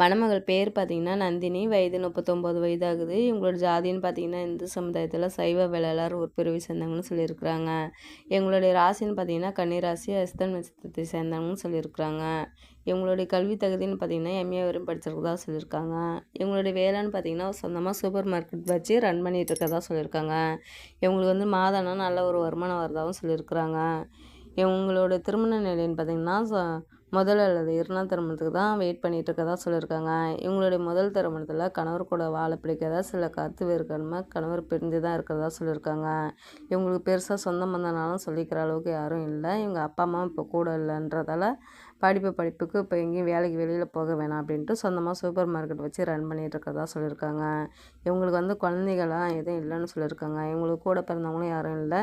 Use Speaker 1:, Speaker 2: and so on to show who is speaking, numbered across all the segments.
Speaker 1: மணமகள் பேர் பார்த்திங்கன்னா நந்தினி வயது முப்பத்தொம்போது வயதாகுது. இவங்களோட ஜாதின்னு பார்த்திங்கன்னா இந்து சமுதாயத்தில் சைவ வேளாளர் ஒரு பிரிவை சேர்ந்தவங்கன்னு சொல்லியிருக்கிறாங்க. எங்களுடைய ராசின்னு பார்த்திங்கன்னா கன்னிராசி அஸ்தன் நட்சத்திரத்தை சேர்ந்தவங்கன்னு சொல்லியிருக்கிறாங்க. இவங்களுடைய கல்வி தகுதின்னு பார்த்தீங்கன்னா எம்ஏ வரையும் படிச்சிருக்கதா சொல்லியிருக்காங்க. இவங்களுடைய வேலைன்னு பார்த்தீங்கன்னா சொந்தமாக சூப்பர் மார்க்கெட் வச்சு ரன் பண்ணிகிட்டு இருக்கதா சொல்லியிருக்காங்க. இவங்களுக்கு வந்து மாதம்னா நல்ல ஒரு வருமானம் வரதாகவும் சொல்லியிருக்கிறாங்க. இவங்களோட திருமண நிலைன்னு பார்த்திங்கன்னா முதல் அல்லது இரண்டாம் திருமணத்துக்கு தான் வெயிட் பண்ணிகிட்டு இருக்கதா சொல்லியிருக்காங்க. இவங்களுடைய முதல் திருமணத்தில் கணவர் கூட வாழ பிடிக்காத சில கருத்து வேறுகாரணமாக கணவர் பிரிஞ்சு தான் இருக்கிறதா சொல்லியிருக்காங்க. இவங்களுக்கு பெருசாக சொந்த பந்தனாலும் சொல்லிக்கிற அளவுக்கு யாரும் இல்லை. இவங்க அப்பா அம்மா இப்போ கூட இல்லைன்றதால படிப்பு படிப்புக்கு இப்போ எங்கேயும் வேலைக்கு வெளியில் போக வேணாம் அப்படின்ட்டு சொந்தமாக சூப்பர் மார்க்கெட் வச்சு ரன் பண்ணிகிட்டு இருக்கிறதா சொல்லியிருக்காங்க. இவங்களுக்கு வந்து குழந்தைகள்லாம் எதுவும் இல்லைன்னு சொல்லியிருக்காங்க. இவங்களுக்கு கூட பிறந்தவங்களும் யாரும் இல்லை.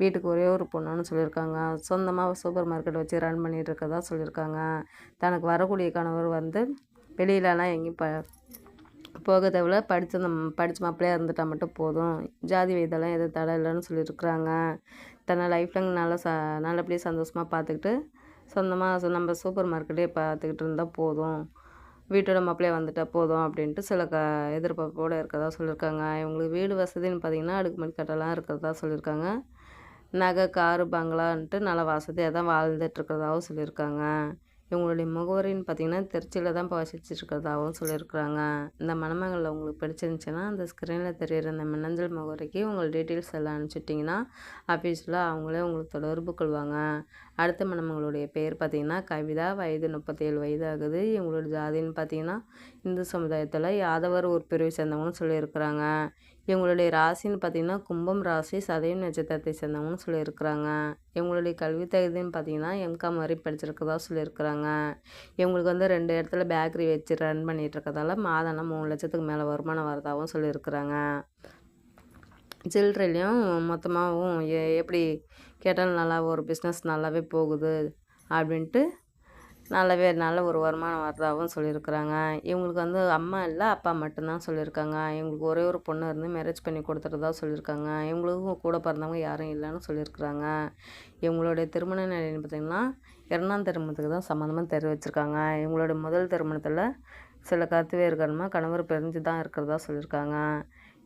Speaker 1: வீட்டுக்கு ஒரே ஒரு பொண்ணுன்னு சொல்லியிருக்காங்க. சொந்தமாக சூப்பர் மார்க்கெட் வச்சு ரன் பண்ணிகிட்டு இருக்கதா சொல்லியிருக்காங்க. தனக்கு வரக்கூடிய கணவர் வந்து வெளியிலலாம் எங்கேயும் ப போக தேவையில்ல படித்த படித்த மாப்பிள்ளையாக இருந்துட்டால் மட்டும் போதும். ஜாதி வயதெல்லாம் எதுவும் தடை இல்லைன்னு சொல்லியிருக்கிறாங்க. தன்னை லைஃப் லாங் நல்லா ச நல்லபடியாக சந்தோஷமாக பார்த்துக்கிட்டு சொந்தமாக நம்ம சூப்பர் மார்க்கெட்டே பார்த்துக்கிட்டு இருந்தால் போதும். வீட்டோட மாப்பிள்ளையே வந்துட்டால் போதும் அப்படின்ட்டு சில க எதிர்பார்ப்போடு இருக்கிறதா சொல்லியிருக்காங்க. இவங்களுக்கு வீடு வசதின்னு பார்த்திங்கன்னா அடுக்குமாடி கட்டெல்லாம் இருக்கிறதா சொல்லியிருக்காங்க. நகை காரு பங்களான்ட்டு நல்லா வசதியாக தான் வாழ்ந்துட்டுருக்கிறதாகவும் சொல்லியிருக்காங்க. இவங்களுடைய முகவரின்னு பார்த்திங்கன்னா திருச்சியில் தான் இப்போ வசிச்சிட்ருக்கிறதாகவும் சொல்லியிருக்கிறாங்க. இந்த மணமகளில் உங்களுக்கு பிடிச்சிருந்துச்சின்னா அந்த ஸ்க்ரீனில் தெரியிற இந்த மின்னஞ்சல் முகவரிக்கு உங்கள் டீட்டெயில்ஸ் எல்லாம் அனுப்பிச்சிட்டிங்கன்னா ஆஃபீஸில் அவங்களே உங்களுக்கு தொடர்பு கொள்வாங்க. அடுத்த மணமகளுடைய பேர் பார்த்திங்கன்னா கவிதா. வயது முப்பத்தேழு வயது ஆகுது இவங்களோட ஜாதின்னு பார்த்திங்கன்னா இந்து சமுதாயத்தில் யாதவர் ஒரு பிரிவை சேர்ந்தவங்கன்னு சொல்லியிருக்கிறாங்க. இவங்களுடைய ராசின்னு பார்த்திங்கன்னா கும்பம் ராசி சதயம் நட்சத்திரத்தை சேர்ந்தவங்கன்னு சொல்லியிருக்கிறாங்க. இவங்களுடைய கல்வி தகுதின்னு பார்த்தீங்கன்னா எம்காம் வரை படிச்சிருக்கதா சொல்லியிருக்கிறாங்க. இவங்களுக்கு வந்து ரெண்டு இடத்துல பேக்கரி வச்சு ரன் பண்ணிகிட்டு இருக்கிறதால மாதம்னா மூணு லட்சத்துக்கு மேலே வருமானம் வரதாகவும் சொல்லியிருக்கிறாங்க. சில்லறையிலையும் மொத்தமாகவும் எ எப்படி கேட்டாலும் நல்லா ஒரு பிஸ்னஸ் நல்லாவே போகுது அப்படின்ட்டு நல்லாவே நல்ல ஒரு வருமானம் வரதாகவும் சொல்லியிருக்கிறாங்க. இவங்களுக்கு வந்து அம்மா இல்லை அப்பா மட்டும்தான் சொல்லியிருக்காங்க. இவங்களுக்கு ஒரே ஒரு பொண்ணு இருந்து மேரேஜ் பண்ணி கொடுத்துறதா சொல்லியிருக்காங்க. இவங்களுக்கும் கூட பிறந்தவங்க யாரும் இல்லைன்னு சொல்லியிருக்கிறாங்க. இவங்களுடைய திருமண நிலைன்னு பார்த்திங்கன்னா இரண்டாம் திருமணத்துக்கு தான் சம்மந்தமாக தெரிவிச்சிருக்காங்க. இவங்களுடைய முதல் திருமணத்தில் சில கருத்து வேறுகாரணமாக கணவர் பிரிஞ்சு தான் இருக்கிறதா சொல்லியிருக்காங்க.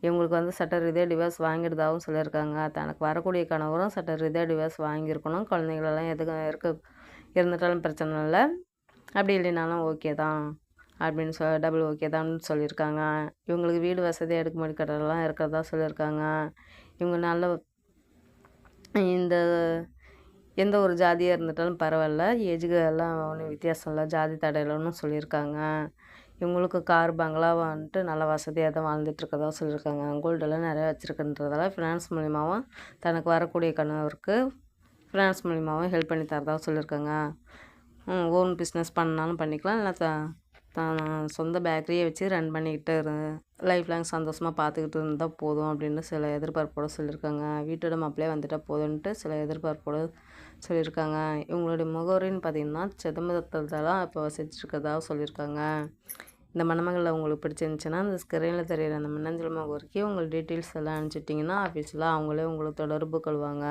Speaker 1: இவங்களுக்கு வந்து சட்ட ரீதியாக டிவோர்ஸ் வாங்கிடுதாகவும் சொல்லியிருக்காங்க. தனக்கு வரக்கூடிய கணவரும் சட்ட ரீதியாக டிவோர்ஸ் வாங்கியிருக்கணும். குழந்தைங்களெல்லாம் எதுக்கும் இருக்க இருந்துட்டாலும் பிரச்சனை இல்லை. அப்படி இல்லைனாலும் ஓகே தான். அப்படின்னு சொ டபுள் ஓகே தான் சொல்லியிருக்காங்க. இவங்களுக்கு வீடு வசதி அடுக்குமாடி கட்டடெல்லாம் இருக்கிறதா சொல்லியிருக்காங்க. இவங்க நல்ல இந்த எந்த ஒரு ஜாதியாக இருந்துட்டாலும் பரவாயில்ல. ஏஜுக்கு எல்லாம் ஒன்றும் வித்தியாசம் இல்லை. ஜாதி தடையிலன்னு சொல்லியிருக்காங்க. இவங்களுக்கு கார் பங்களா வந்துட்டு நல்ல வசதியாக தான் வாழ்ந்துட்டுருக்கதா சொல்லியிருக்காங்க. கோல்டெல்லாம் நிறையா வச்சுருக்குன்றதால ஃபினான்ஸ் மூலிமாவும் தனக்கு வரக்கூடிய கணவருக்கு ஃபினான்ஸ் மூலிமாவும் ஹெல்ப் பண்ணி தரதாக சொல்லியிருக்காங்க. ஓன் பிஸ்னஸ் பண்ணாலும் பண்ணிக்கலாம். இல்லை த தான் சொந்த பேக்கரியை வச்சு ரன் பண்ணிக்கிட்டு இரு. லைஃப் லாங் சந்தோஷமாக பார்த்துக்கிட்டு இருந்தால் போதும் அப்படின்னு சில எதிர்பார்ப்போடு சொல்லியிருக்காங்க. வீட்டோட மாப்பிள்ளையே வந்துட்டால் போதும்ன்ட்டு சில எதிர்பார்ப்போடு சொல்லியிருக்காங்க. இவங்களுடைய முகவரின்னு பார்த்திங்கன்னா சிதம்பரத்தில் தான் இப்போ வசிச்சிருக்கதாக சொல்லியிருக்காங்க. இந்த மணமகளில் உங்களுக்கு பிடிச்சிருந்துச்சுன்னா அந்த ஸ்க்ரீனில் தெரியிற அந்த மின்னஞ்சல் முகவரிக்கு உங்கள் டீட்டெயில்ஸ் எல்லாம் அனுப்பிச்சிட்டிங்கன்னா ஆஃபீஸில் அவங்களே உங்களுக்கு தொடர்பு கொள்வாங்க.